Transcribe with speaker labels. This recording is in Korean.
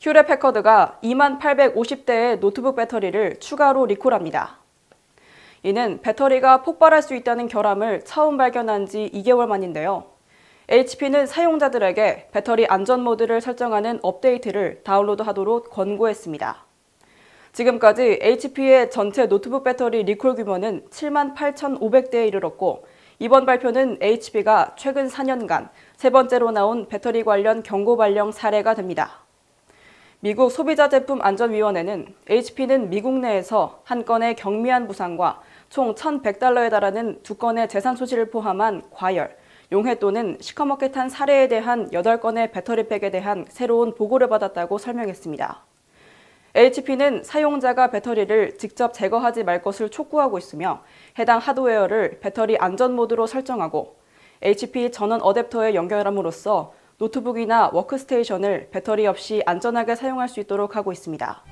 Speaker 1: 휴레 패커드가 2만 850대의 노트북 배터리를 추가로 리콜합니다. 이는 배터리가 폭발할 수 있다는 결함을 처음 발견한 지 2개월 만인데요. HP는 사용자들에게 배터리 안전 모드를 설정하는 업데이트를 다운로드하도록 권고했습니다. 지금까지 HP의 전체 노트북 배터리 리콜 규모는 7만 8,500대에 이르렀고 이번 발표는 HP가 최근 4년간 세 번째로 나온 배터리 관련 경고 발령 사례가 됩니다. 미국 소비자 제품 안전위원회는 HP는 미국 내에서 한 건의 경미한 부상과 총 1,100달러에 달하는 두 건의 재산 소실을 포함한 과열, 용해 또는 시커멓게 탄 사례에 대한 8건의 배터리팩에 대한 새로운 보고를 받았다고 설명했습니다. HP는 사용자가 배터리를 직접 제거하지 말 것을 촉구하고 있으며 해당 하드웨어를 배터리 안전 모드로 설정하고 HP 전원 어댑터에 연결함으로써 노트북이나 워크스테이션을 배터리 없이 안전하게 사용할 수 있도록 하고 있습니다.